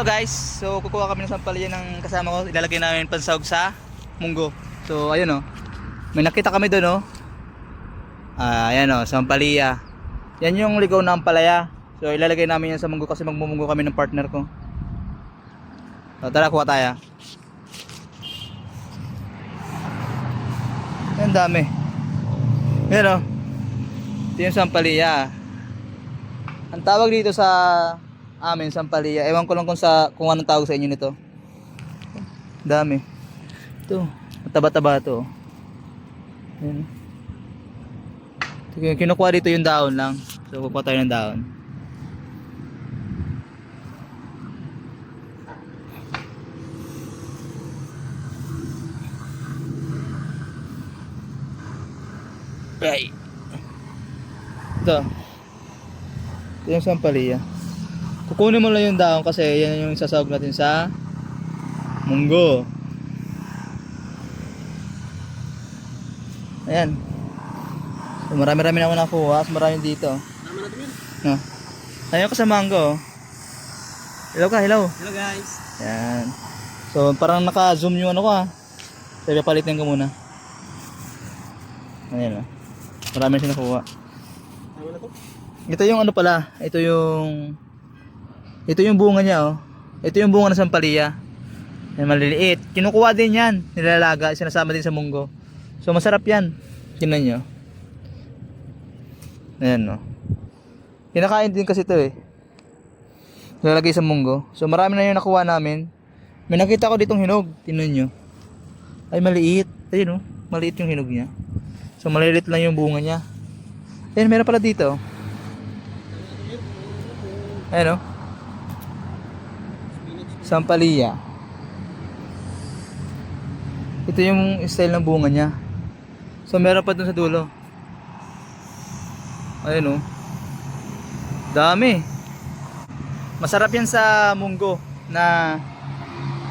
Hello guys, so kukuha kami ng sampalya ng kasama ko, ilalagay namin pansahog sa munggo. So ayun oh, may nakita kami doon oh. Ah, ayan oh, sampalya. Yan yung ligaw na ampalaya. So ilalagay namin yan sa munggo kasi magmumunggo kami ng partner ko. So tara, kuha tayo. Ang dami. Yan oh. Ito yung sampalya. Ang tawag dito sa amin, sampalya. Ewan ko lang kung sa kung anong tawag sa inyo nito. Dami. Ito, taba-taba to. Yan. Ito, kinukuha dito yung daon lang. So, kukuha tayo ng daon. Right. Ito. Ito yung sampalya. Kukunin mo lang yung daon kasi yan yung sasawag natin sa munggo. Ayan. So, marami-rami na ako nakuha. Mas marami dito. No. Ayun ka sa mango. Hello ka, hello. Hello guys. Ayan. So, parang naka-zoom yung ano ko ah. Sabi, palitin ko muna. Ayan oh. Marami na siya nakuha. Ito yung ano pala, ito yung ito yung bunga niya oh. Ito yung bunga ng sampalaya. Yan maliliit. Kinukuha din yan, nilalaga, sinasama din sa munggo. So masarap yan. Tingnan nyo. Ayan no. Kinakain din kasi ito eh. Nilalagay sa munggo. So marami na yung nakuha namin. May nakita ko ditong hinog. Tingnan nyo. Ay maliit. Ayun oh. Maliit yung hinog niya. So maliliit lang yung bunga niya. Ayun, meron pala dito. Ayan o. Sampalaya. Ito yung style ng bunga niya. So meron pa dun sa dulo. Ayun o. Dami. Masarap yan sa munggo na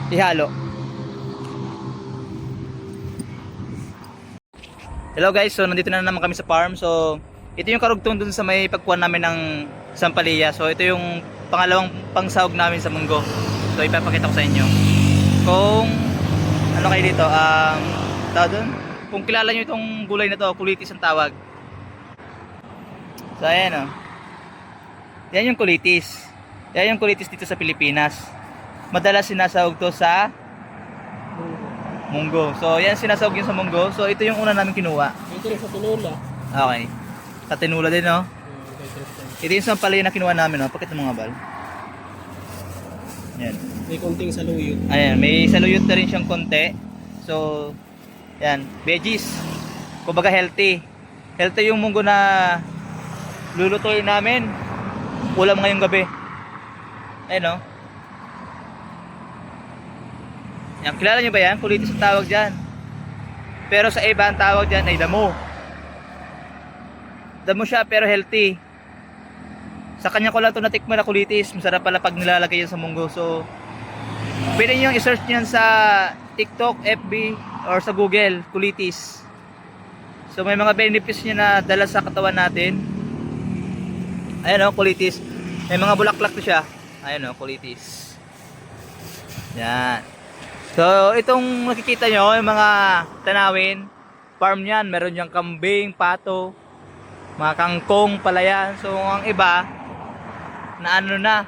ihalo. Hello guys, so nandito na naman kami sa farm. So ito yung karugtong dun sa may pagkuha namin ng sampalaya. So ito yung pangalawang pangsahog namin sa munggo. So ipapakita ko sa inyo. Kung ano kayo dito, um, tawag dun? Kung kilala nyo itong gulay na to, kulitis ang tawag. So ayan o. Yan yung kulitis. Yan yung kulitis dito sa Pilipinas. Madalas sinasahog to sa munggo. So yan sinasahog yun sa munggo. So ito yung una namin kinuha. Ito sa tinula. Okay. Sa tinula din? Hmm, okay, Tristan. Ito yung sampalaya na kinuha namin, no? Pakita mo nga, Bal. Yan. May konting saluyot. Ayan, may saluyot na rin siyang konti. So, yan. Veggies. Kumbaga healthy. Healthy yung munggo na lulutuin namin. Ulam ngayong gabi. Ayan, no? Yan, kilala nyo ba yan? Kulitis ang tawag dyan. Pero sa iba ang tawag dyan ay damo. Damo siya pero healthy. Sa kanya ko lang ito natikman na kulitis. Masarap pala pag nilalagay yan sa munggo. So, pwede nyo i-search nyan sa TikTok, FB, or sa Google, kulitis. So, may mga benefits niya na dala sa katawan natin. Ayan o, kulitis. May mga bulaklak to siya. Ayan o, kulitis. Yan. So, itong nakikita nyo, yung mga tanawin, farm yan, meron yung kambing, pato, mga kangkong, palayan. So, ang iba, na ano na,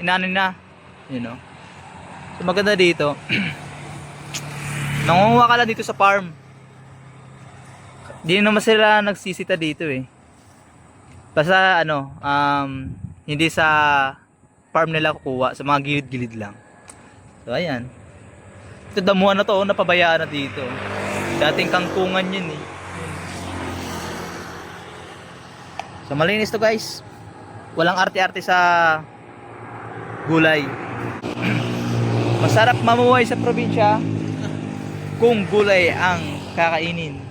inano na, you know. So, maganda dito. Nangunguha ka lang dito sa farm. Di naman sila nagsisita dito eh. Basta ano, um, hindi sa farm nila kukuha, sa mga gilid-gilid lang. So, ayan. Ito damuhan na to, oh, napabayaan na dito. Dating kangkungan yun eh. So malinis to guys. Walang arte-arte sa gulay. Masarap mamuhay sa probinsya kung gulay ang kakainin.